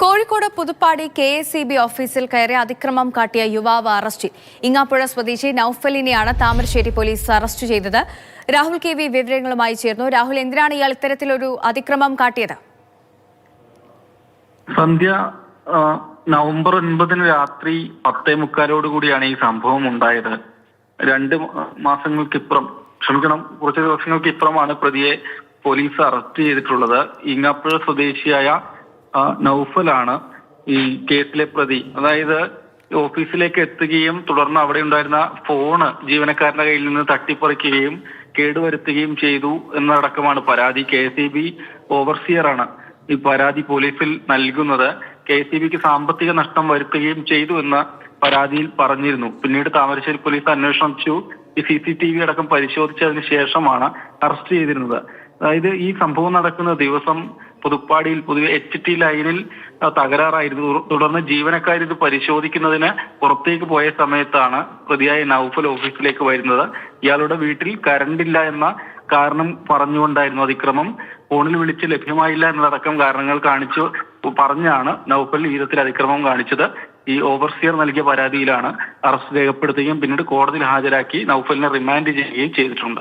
Kozhikode Puthuppadi K S C B ഓഫീസിൽ കയറി അതിക്രമം കാട്ടിയ യുവാവ് അറസ്റ്റിൽ. ഇങ്ങാപ്പുഴ സ്വദേശി നൌഫലിനെയാണ് താമരശ്ശേരി പോലീസ് അറസ്റ്റ് ചെയ്തത്. രാഹുൽ കെ വി വിവരങ്ങളുമായി ചേർന്നു രാഹുൽ എന്തിനാണ് ഇയാൾ ഇത്തരത്തിലൊരു അതിക്രമം കാട്ടിയത്? സന്ധ്യ നവംബർ ഒൻപതിന് രാത്രി പത്തേ മുക്കാലോട് കൂടിയാണ് ഈ സംഭവം ഉണ്ടായത്. രണ്ട് മാസങ്ങൾക്കിപ്പുറം ക്ഷമിക്കണം കുറച്ച് ദിവസങ്ങൾക്കിപ്പുറമാണ് പ്രതിയെ പോലീസ് അറസ്റ്റ് ചെയ്തിട്ടുള്ളത്. ഇങ്ങാപ്പുഴ സ്വദേശിയായ നൗഫലാണ് ഈ കേസിലെ പ്രതി. അതായത് ഓഫീസിലേക്ക് എത്തുകയും തുടർന്ന് അവിടെ ഉണ്ടായിരുന്ന ഫോണ് ജീവനക്കാരന്റെ കയ്യിൽ നിന്ന് തട്ടിപ്പറിക്കുകയും കേടുവരുത്തുകയും ചെയ്തു എന്നതടക്കമാണ് പരാതി. കെ സി ബി ഓവർസിയറാണ് ഈ പരാതി പോലീസിൽ നൽകുന്നത്. കെ സി ബിക്ക് സാമ്പത്തിക നഷ്ടം വരുത്തുകയും ചെയ്തു എന്ന പരാതിയിൽ പറഞ്ഞിരുന്നു. പിന്നീട് താമരശ്ശേരി പോലീസ് അന്വേഷണം അന്വേഷിച്ചു. ഈ സി സി ടി വി അടക്കം പരിശോധിച്ചതിന് ശേഷമാണ് അറസ്റ്റ് ചെയ്തിരുന്നത്. അതായത് ഈ സംഭവം നടക്കുന്ന ദിവസം പുതുപ്പാടിയിൽ പൊതുവെ എച്ച് ടി ലൈനിൽ തകരാറായിരുന്നു. തുടർന്ന് ജീവനക്കാർ ഇത് പരിശോധിക്കുന്നതിന് പുറത്തേക്ക് പോയ സമയത്താണ് പ്രതിയായ നൌഫൽ ഓഫീസിലേക്ക് വരുന്നത്. ഇയാളുടെ വീട്ടിൽ കറണ്ട് ഇല്ല എന്ന കാരണം പറഞ്ഞുകൊണ്ടായിരുന്നു അതിക്രമം. ഫോണിൽ വിളിച്ച് ലഭ്യമായില്ല എന്നതടക്കം കാരണങ്ങൾ കാണിച്ചു പറഞ്ഞാണ് നൌഫൽ വിധത്തിൽ അതിക്രമം കാണിച്ചത്. ഈ ഓവർസിയർ നൽകിയ പരാതിയിലാണ് അറസ്റ്റ് രേഖപ്പെടുത്തുകയും പിന്നീട് കോടതിയിൽ ഹാജരാക്കി നൌഫലിനെ റിമാൻഡ് ചെയ്യുകയും ചെയ്തിട്ടുണ്ട്.